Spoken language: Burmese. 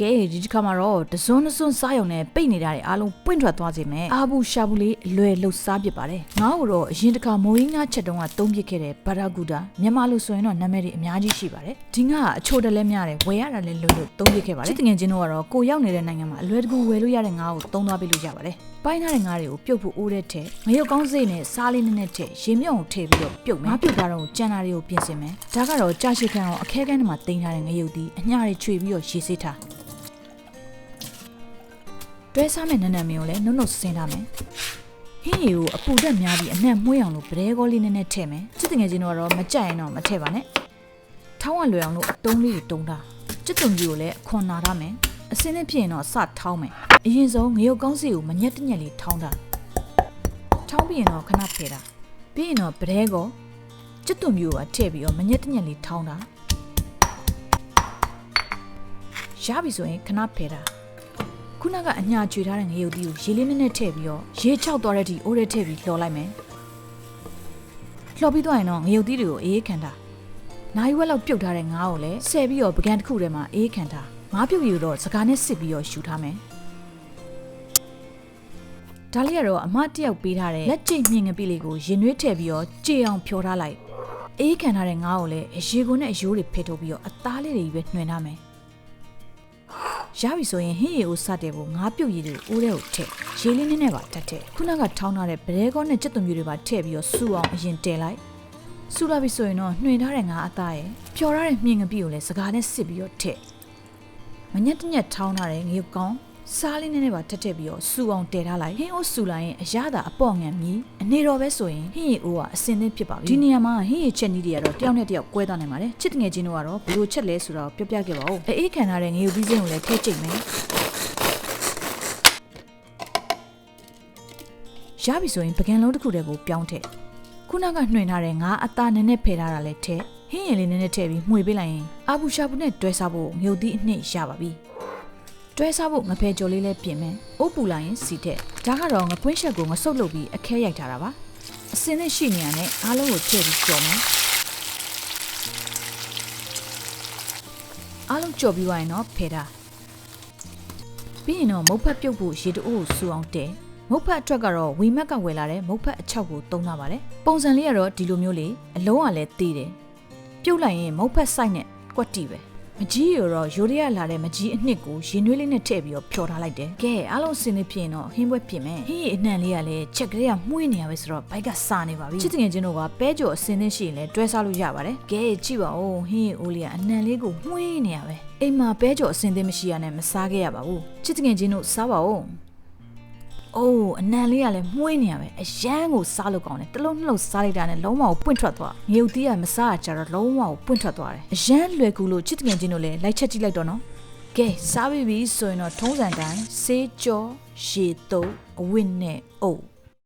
ကဲဒီတစ်ခါမှာတော့တစွန်းတစွန်းစားရုံနဲ့ပိတ်နေတာတွေအားလုံးပွင့်ထွက်သွားစေမယ်အာဘူးရှာဘူးလေးအလွယ်လှုပ်စားပစ်ပါတယ်ငါ့ကိုတော့အရင်တစ်ခါမိုးရင်းငါချက်တုံးကသုံးပစ်ခဲ့တဲ့ဘာရာဂူတာမြန်မာလို့ဆိုရင်တော့နာမည်တွေအများကြီးရှိပါတယ်ဒီငါကအချိုတလဲများတယ်ဝယ်ရတာလဲလွယ်လို့သုံးပစ်ခဲ့ပါတယ်ချစ်တငယ်ချင်းတို့ကတော့ကိုရောက်နေတဲ့နိုင်ငံမှာအလွယ်တကူဝယ်လို့ရတဲ့ငါ့ကိုသုံးသွားပေးလို့ရပါတယ်ပိုင်းထားတဲ့ငါးတွေကိုပြုတ်ဖို့အိုးတဲ့ထဲငရုတ်ကောင်းစိတ်နဲ့စားလေးနဲ့နဲ့ထဲရေမြုံကိုထည့်ပြီးတော့ပြုတ်မယ်ငါပြုတ်တာတော့ကြံတာတွေကိုပြင်ဆင်မယ်ဒါကတော့ကြာရှည်ခံအောင်အခဲကန်းထဲမှာတင်ထားတဲ့ငရုတ်ဒီအညာတွေခြွေပြီးတော့ရေစေးထား တွဲစားမဲ့နန်းနန်းမင်းကိုလည်းနှုတ်နှုတ်ဆင်းထားမယ်ဟင်းရီကိုအပူတက်များပြီးအနံ့မှုေးအောင်လို့ဗရဲကောလေးနဲ့နဲ့ထည့်မယ်ချစ်တငယ်ချင်းတို့ကတော့မကြိုက်ရင်တော့မထည့်ပါနဲ့ထောင်းကလွယ်အောင်လို့အတုံးလေးတွေတုံးထားချစ်တုံကြီးကိုလည်းအခွန်နာထားမယ်အစင်းနဲ့ဖြစ်ရင်တော့စထောင်းမယ်အရင်ဆုံးငရုတ်ကောင်းစီကိုမညက်တညက်လေးထောင်းတာထောင်းပြီးရင်တော့ခဏဖယ်တာပြီးရင်တော့ဗရဲကောချစ်တုံမျိုးကထည့်ပြီးတော့မညက်တညက်လေးထောင်းတာရပြီဆိုရင်ခဏဖယ်တာ ခုနကအညာကျွေထားတဲ့ငရုတ်တီးကိုရေလေးနဲ့နဲ့ထည့်ပြီးတော့ရေချောက်သွားတဲ့အထိအိုးထဲထည့်ပြီးလှော်လိုက်မယ်။လှော်ပြီးသွားရင်တော့ငရုတ်တီးတွေကိုအေးခံတာ။နိုင်ဝက်လောက်ပြုတ်ထားတဲ့ငါးကိုလည်းဆဲပြီးတော့ပကံတစ်ခုထဲမှာအေးခံတာ။ငါးပြုတ်ယူတော့စကားနဲ့စစ်ပြီးတော့ယူထားမယ်။ဒါလေးကတော့အမတယောက်ပေးထားတဲ့လက်ကျိတ်မြင်ငပိလေးကိုရင်နွေးထည့်ပြီးတော့ကြေအောင်ဖြောထားလိုက်။အေးခံထားတဲ့ငါးကိုလည်းအရေကုန်နဲ့အယိုးတွေဖိထုတ်ပြီးတော့အသားလေးတွေပဲနှွှင်ထားမယ်။ ရပြီဆိုရင်ဟင်းရီကိုစတဲ့ဖို့ငါးပြုတ်ရည်တွေအိုးထဲကိုထည့်ရေလေးနည်းနည်းပါတက်ထည့်ခုနကထောင်းထားတဲ့ဗရဲကောနဲ့ကြက်သွန်မျိုးတွေပါထည့်ပြီးတော့စူအောင်အရင်တည်လိုက်စူလာပြီဆိုရင်တော့နှွင်ထားတဲ့ငါအသားရဲ့ပျော်ထားတဲ့မြင့်ငပိကိုလည်းစကားနဲ့စစ်ပြီးတော့ထည့်မညက်တညက်ထောင်းထားတဲ့ငရုတ်ကောင်း စားလေးနည်းနည်းပါတက်ထည့်ပြီးတော့စူအောင်တည်ထားလိုက်ဟင်းအိုးစူလိုက်ရင်အရသာအပေါ့ငံမြည်အနေတော်ပဲဆိုရင်ဟင်းရီအိုးကအစင်သင်းဖြစ်ပါပြီဒီနေရာမှာဟင်းရီချက်နီးတွေကတော့တယောက်နဲ့တယောက်ကွဲသွားနိုင်ပါတယ်ချစ်တငယ်ချင်းတို့ကတော့ဘလို့ချက်လဲဆိုတော့ပြောပြခဲ့ပါဦးအေးခံထားတဲ့ငရုတ်ပြီးစင်းကိုလည်းထည့်ကြိတ်မယ်ရပြီဆိုရင်ပကံလုံးတစ်ခုတည်းကိုပြောင်းထည့်ခုနကနှွှင်ထားတဲ့ငါအသားနည်းနည်းဖယ်ထားတာလည်းထည့်ဟင်းရည်လေးနည်းနည်းထည့်ပြီးမှွေပေးလိုက်ရင်အာဘူးရှာဘူးနဲ့တွဲစားဖို့ငုတ်သီးအနှစ်ရပါပြီ တွဲစားဖို့ငဖဲကြော်လေးလည်းပြင်မယ်အိုးပူလိုက်ရင်စီထည့်ဒါကတော့ငပွင့်ရှက်ကိုငဆုပ်လုပ်ပြီးအခဲရိုက်ထားတာပါအစင်းနဲ့ရှိနေရတဲ့အားလုံးကိုထည့်ပြီးကြော်မယ်အားလုံးကြော်ပြီးသွားရင်တော့ဖယ်ထားပြီးရင်တော့မုတ်ဖက်ပြုတ်ဖို့ရေတအိုးကိုစူအောင်တဲမုတ်ဖက်အတွက်ကတော့ဝီမက်ကဝယ်လာတဲ့မုတ်ဖက်အချောက်ကိုသုံးလာပါတယ်ပုံစံလေးကတော့ဒီလိုမျိုးလေးအလုံးကလည်းသေးတယ်ပြုတ်လိုက်ရင်မုတ်ဖက်ဆိုင်နဲ့ကွက်တီပဲ မကြီးရတော့ရိုးရရလာတဲ့မကြီးအနှစ်ကိုရင်နွေးလေးနဲ့ထည့်ပြီးတော့ဖြော်ထားလိုက်တယ်ကဲအားလုံးစင်နေဖြစ်ရင်တော့ဟင်းပွဲပြင်မယ်ဟင်းရီအနှံလေးကလည်းချက်ကလေးကမှုေးနေရပဲဆိုတော့ဘိုက်ကစာနေပါပြီချစ်တငယ်ချင်းတို့ကပဲကြော်အစင်သင်းရှိရင်လည်းတွဲစားလို့ရပါတယ်ကဲကြည့်ပါဦးဟင်းရီအိုးလေးကအနှံလေးကိုမှုေးနေရပဲအိမ်မှာပဲကြော်အစင်သင်းမရှိရနဲ့မစားခဲ့ရပါဘူးချစ်တငယ်ချင်းတို့စားပါဦး အိုးအနံလေးကလည်းမှုေးနေရပဲအရန်ကိုစားလို့ကောင်းတယ်တစ်လုံးနှလုံးစားလိုက်တာနဲ့လုံးဝကိုပွင့်ထွက်သွားငရုတ်တီးကမစားရကြတော့လုံးဝကိုပွင့်ထွက်သွားတယ်အရန်လွယ်ကူလို့ချစ်တငယ်ချင်းတို့လည်းလိုက်ချက်ကြည့်လိုက်တော့နော်ကဲစားပြီပြီဆိုရင်တော့ထုံးစံတိုင်းဆေးကြောရေတုပ်အဝတ်နဲ့အုပ်